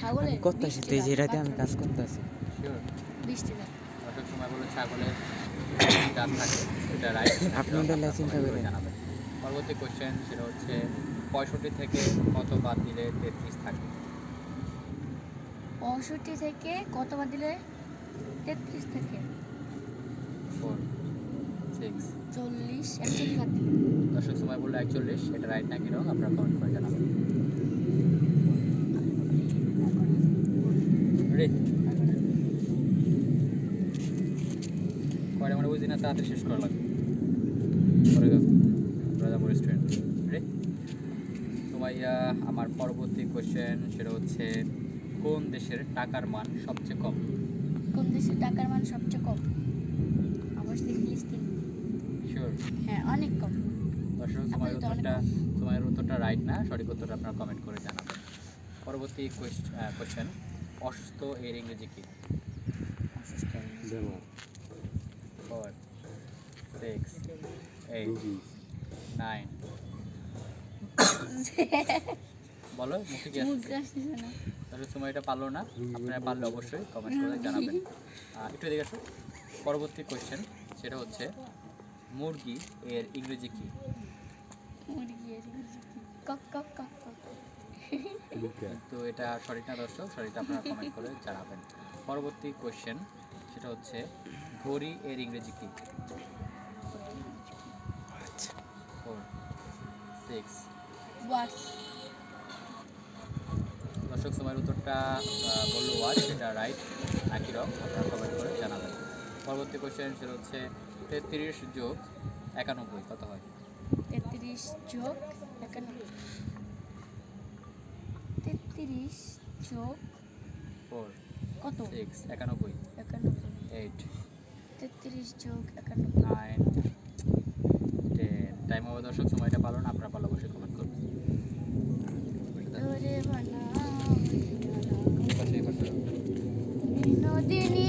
ছাগলের করতেছি তো এই যে আমি কাজ করতেছি দর্শক সময় বলে। জানাবেন। পরবর্তী কোশ্চেন সেটা হচ্ছে পঁয়ষট্টি থেকে কত বাদ দিলে তেত্রিশ থাকে? পঁয়ষট্টি থেকে কত বাদ দিলে তেত্রিশ থেকে? ফোর সিক্স চল্লিশ একচল্লিশ বাদ দিলে। দর্শক সময় বলল একচল্লিশ এটা রাইট নাকি রং আপনারা কমেন্ট করে জানাবেন। রেডি কয়টা মানে বুঝি না তাড়াতাড়ি শেষ করা লাগবে। পরে রাজাপুর রেস্টুরেন্ট রেডি সোমাইয়া আমার পরবর্তী কোশ্চেন সেটা হচ্ছে কোন দেশের টাকার মান সবচেয়ে কম? কোন দেশের টাকার মান সবচেয়ে কম? অবশ্যই ফিলিস্তিন। শিওর হ্যাঁ অনেক কম। দর্শক সময়ের তো উত্তরটা সময়ের উত্তরটা রাইট না? সঠিক উত্তরটা আপনারা কমেন্ট করে জানাবেন। পরবর্তী কোশ্চেন অসুস্থ এর ইংরেজি কি? অসুস্থ ফোর সিক্স এইট নাইন বলো মুখে কি তাহলে সময়টা পারল না। আপনারা পারলে অবশ্যই কমেন্ট করে জানাবেন। একটু দেখে আসো পরবর্তী কোশ্চেন সেটা হচ্ছে মুরগি এর ইংরেজি কি? মুরগি আর ইংরেজি কি? Cock cock cock cock. তো এটা সঠিক না দর্শক সঠিকটা আপনারা কমেন্ট করে জানাবেন। পরবর্তী কোয়েশ্চেন সেটা হচ্ছে ঘড়ি এর ইংরেজি কি? ফোর সিক্স দর্শক সময়ের উত্তরটা বলল ওয়াচ সেটা রাইট একই রকম আপনারা কমেন্ট করে জানাবেন। পরবর্তী কোয়েশ্চেন সেটা হচ্ছে তেত্রিশ যোগ একানব্বই কত হয়? তেত্রিশ যোগ একানব্বই। তেত্রিশ যোগ ফোর কত? সিক্স একানব্বই। একানব্বই। এইট। তেত্রিশ যোগ একানব্বই। নাইন। টেন। টাইম হবে দর্শক সময়টা পালন না আপনারা পারলে অবশ্যই কমেন্ট করবেন বানাও পাশে পাশে। বিনোদিনী